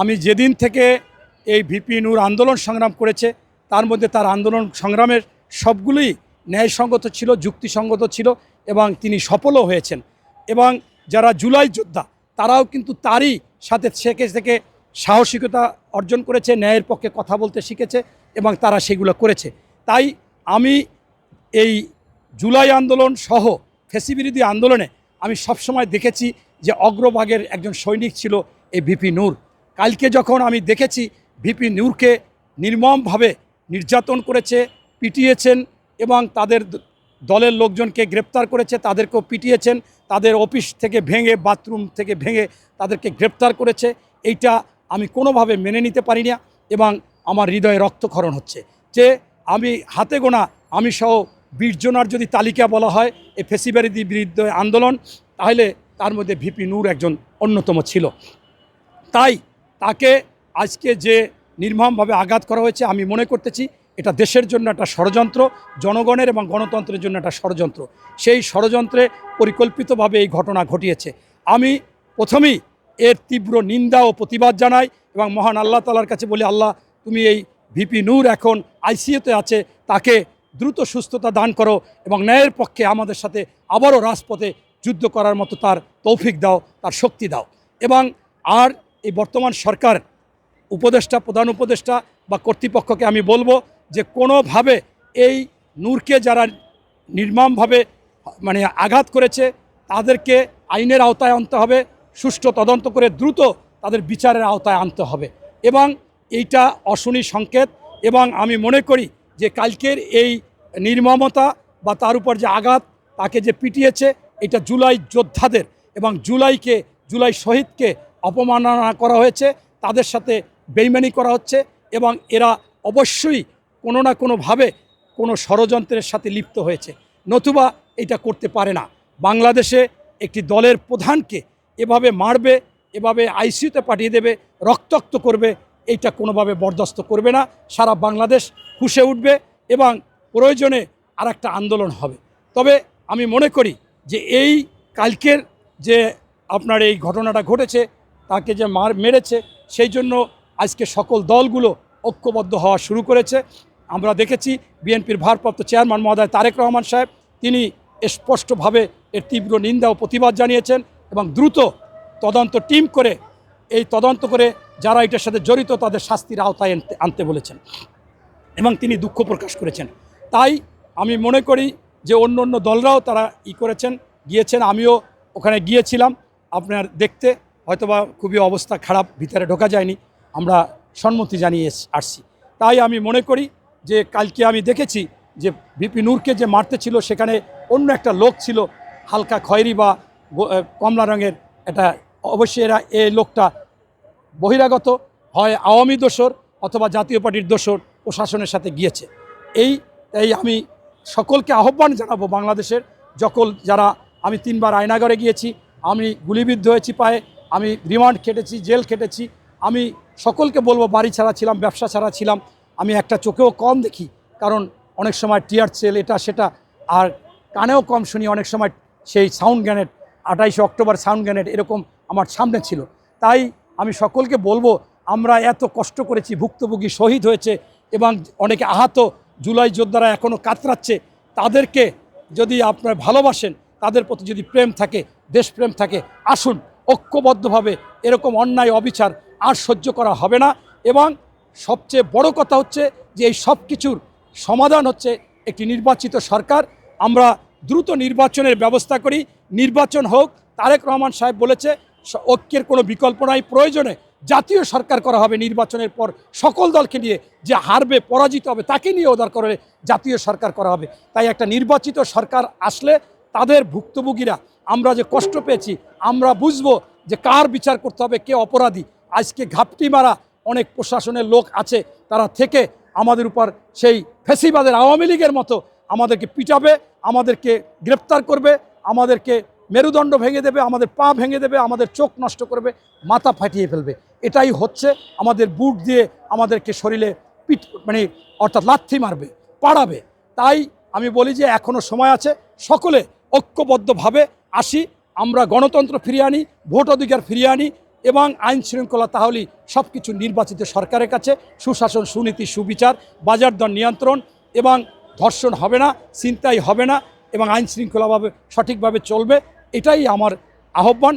আমি যেদিন থেকে এই ভিপি নূর আন্দোলন সংগ্রাম করেছে, তার মধ্যে তার আন্দোলন সংগ্রামের সবগুলোই ন্যায়সঙ্গত ছিল, যুক্তিসঙ্গত ছিল এবং তিনি সফলও হয়েছেন। এবং যারা জুলাই যোদ্ধা, তারাও কিন্তু তারই সাথে থেকে থেকে সাহসিকতা অর্জন করেছে, ন্যায়ের পক্ষে কথা বলতে শিখেছে এবং তারা সেগুলো করেছে। তাই আমি এই জুলাই আন্দোলন সহ ফেসিবিরোধী আন্দোলনে আমি সবসময় দেখেছি যে অগ্রভাগের একজন সৈনিক ছিল এই ভিপি নূর। কালকে যখন আমি দেখেছি ভিপি নূরকে নির্মমভাবে নির্যাতন করেছে, পিটিয়েছেন এবং তাদের দলের লোকজনকে গ্রেপ্তার করেছে, তাদেরকেও পিটিয়েছেন, তাদের অফিস থেকে ভেঙে, বাথরুম থেকে ভেঙে তাদেরকে গ্রেপ্তার করেছে, এইটা আমি কোনোভাবে মেনে নিতে পারি না এবং আমার হৃদয়ে রক্তক্ষরণ হচ্ছে। যে আমি হাতে গোনা, আমি সহ জনার যদি তালিকা বলা হয় এই ফেসিবারিদি বিরুদ্ধে আন্দোলন, তাহলে তার মধ্যে ভিপি নূর একজন অন্যতম ছিল। তাই তাকে আজকে যে নির্মমভাবে আঘাত করা হয়েছে, আমি মনে করতেছি এটা দেশের জন্য একটা ষড়যন্ত্র, জনগণের এবং গণতন্ত্রের জন্য একটা ষড়যন্ত্র। সেই ষড়যন্ত্রে পরিকল্পিতভাবে এই ঘটনা ঘটিয়েছে। আমি প্রথমেই এর তীব্র নিন্দা ও প্রতিবাদ জানাই এবং মহান আল্লাহ তালার কাছে বলি, আল্লাহ, তুমি এই ভিপি নূর এখন আইসিইউতে আছে, তাকে দ্রুত সুস্থতা দান করো এবং ন্যায়ের পক্ষে আমাদের সাথে আবারও রাজপথে যুদ্ধ করার মতো তার তৌফিক দাও, তার শক্তি দাও। এবং আর এই বর্তমান সরকার উপদেষ্টা, প্রধান উপদেষ্টা বা কর্তৃপক্ষকে আমি বলব যে কোনোভাবে এই নূরকে যারা নির্মমভাবে মানে আঘাত করেছে, তাদেরকে আইনের আওতায় আনতে হবে, সুষ্ঠু তদন্ত করে দ্রুত তাদের বিচারের আওতায় আনতে হবে। এবং এইটা অশনি সংকেত এবং আমি মনে করি যে কালকের এই নির্মমতা বা তার উপর যে আঘাত তাকে যে পিটিয়েছে, এটা জুলাই যোদ্ধাদের এবং জুলাইকে, জুলাই শহীদকে অপমাননা করা হয়েছে, তাদের সাথে বেইমানি করা হচ্ছে এবং এরা অবশ্যই কোনো না কোনোভাবে কোনো ষড়যন্ত্রের সাথে লিপ্ত হয়েছে। নতুবা এটা করতে পারে না। বাংলাদেশে একটি দলের প্রধানকে এভাবে মারবে, এভাবে আইসিইউতে পাঠিয়ে দেবে, রক্তাক্ত করবে, এইটা কোনোভাবে বরদাস্ত করবে না। সারা বাংলাদেশ ফুসে উঠবে এবং প্রয়োজনে আর একটা আন্দোলন হবে। তবে আমি মনে করি যে এই কালকের যে আপনার এই ঘটনাটা ঘটেছে তাকে যে মার মেরেছে, সেই জন্য আজকে সকল দলগুলো ঐক্যবদ্ধ হওয়া শুরু করেছে। আমরা দেখেছি বিএনপির ভারপ্রাপ্ত চেয়ারম্যান মহোদয় তারেক রহমান সাহেব, তিনি স্পষ্টভাবে এর তীব্র নিন্দা ও প্রতিবাদ জানিয়েছেন এবং দ্রুত তদন্ত টিম করে, এই তদন্ত করে যারা এটার সাথে জড়িত তাদের শাস্তির আওতায় আনতে বলেছেন এবং তিনি দুঃখ প্রকাশ করেছেন। তাই আমি মনে করি যে অন্য অন্য দলরাও তারা ই করেছেন, গিয়েছেন। আমিও ওখানে গিয়েছিলাম আপনার দেখতে। হয়তোবা খুবই অবস্থা খারাপ, ভিতরে ঢোকা যায়নি, আমরা সম্মতি জানিয়ে আসছি। তাই আমি মনে করি যে কালকে আমি দেখেছি যে বিপি নূরকে যে মারতে ছিল, সেখানে অন্য একটা লোক ছিল, হালকা খয়েরি বা কমলা রঙের এটা, অবশ্যই এরা এই লোকটা বহিরাগত হয় আওয়ামী দোসর অথবা জাতীয় পার্টির দোসর প্রশাসনের সাথে গিয়েছে। এই এই আমি সকলকে আহ্বান জানাব বাংলাদেশের, যখন যারা আমি তিনবার আয়নাগরে গিয়েছি, আমি গুলিবিদ্ধ হয়েছি পায়ে আমি রিমান্ড খেটেছি, জেল খেটেছি। আমি সকলকে বলব, বাড়ি ছাড়া ছিলাম, ব্যবসা ছাড়া ছিলাম। আমি একটা চোখেও কম দেখি, কারণ অনেক সময় টিয়ার সেল, এটা সেটা, আর কানেও কম শুনি, অনেক সময় সেই সাউন্ড গ্যানেট, আঠাইশে অক্টোবর সাউন্ড গ্যানেট এরকম আমার সামনে ছিল। তাই আমি সকলকে বলব, আমরা এত কষ্ট করেছি, ভুক্তভোগী শহীদ হয়েছে এবং অনেকে আহত, জুলাই যোদ্ধারা এখনও কাতরাচ্ছে, তাদেরকে যদি আপনার ভালোবাসেন, তাদের প্রতি যদি প্রেম থাকে, দেশপ্রেম থাকে, আসুন। ঐক্যবদ্ধভাবে এরকম অন্যায় অবিচার আর সহ্য করা হবে না। এবং সবচেয়ে বড় কথা হচ্ছে যে এই সব কিছুর সমাধান হচ্ছে একটি নির্বাচিত সরকার। আমরা দ্রুত নির্বাচনের ব্যবস্থা করি, নির্বাচন হোক, তারেক রহমান সাহেব বলেছে ঐক্যের কোনো বিকল্প নাই, প্রয়োজনে জাতীয় সরকার করা হবে নির্বাচনের পর সকল দলকে নিয়ে। যে হারবে, পরাজিত হবে, তাকে নিয়ে ওদার করে জাতীয় সরকার করা হবে। তাই একটা নির্বাচিত সরকার আসলে তাদের ভুক্তভোগীরা আমরা যে কষ্ট পেয়েছি, আমরা বুঝব যে কার বিচার করতে হবে, কে অপরাধী। আজকে ঘাপটি মারা অনেক প্রশাসনের লোক আছে, তারা থেকে আমাদের উপর সেই ফেসিবাদের আওয়ামী লীগের মতো আমাদেরকে পিটাবে, আমাদেরকে গ্রেপ্তার করবে, আমাদেরকে মেরুদণ্ড ভেঙে দেবে, আমাদের পা ভেঙে দেবে, আমাদের চোখ নষ্ট করবে, মাথা ফাটিয়ে ফেলবে। এটাই হচ্ছে আমাদের বুট দিয়ে আমাদেরকে শরীরে পিট মানে অর্থাৎ লাথি মারবে, পাড়াবে। তাই আমি বলি যে এখনও সময় আছে, সকলে ঐক্যবদ্ধভাবে আসি, আমরা গণতন্ত্র ফিরিয়ে আনি, ভোট অধিকার ফিরিয়ে আনি এবং আইন শৃঙ্খলা তাহলেই সব কিছু নির্বাচিত সরকারের কাছে, সুশাসন, সুনীতি, সুবিচার, বাজার দর নিয়ন্ত্রণ এবং ধর্ষণ হবে না চিন্তাই হবে না এবং আইন শৃঙ্খলাভাবে সঠিকভাবে চলবে, এটাই আমার আহ্বান।